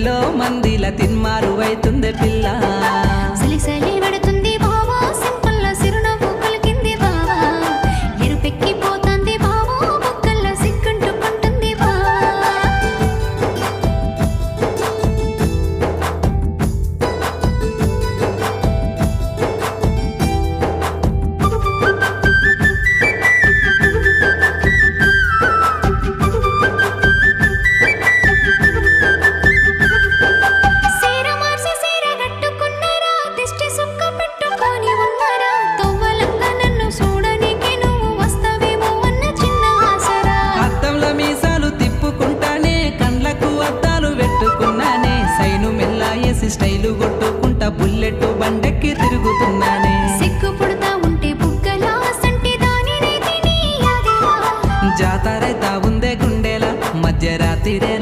Pillow మందిల తిన్మారు అవుతుంది పిల్ల. సైను మెల్లా వేసి స్టైలు కొట్టుకుంటా బుల్లెట్ బండెక్కి తిరుగుతున్నానే. సిగ్గు పుడతా ఉంటే బుగ్గలా సంటి జాతరైతా ఉందే గుండెల మధ్యరాత్రిరే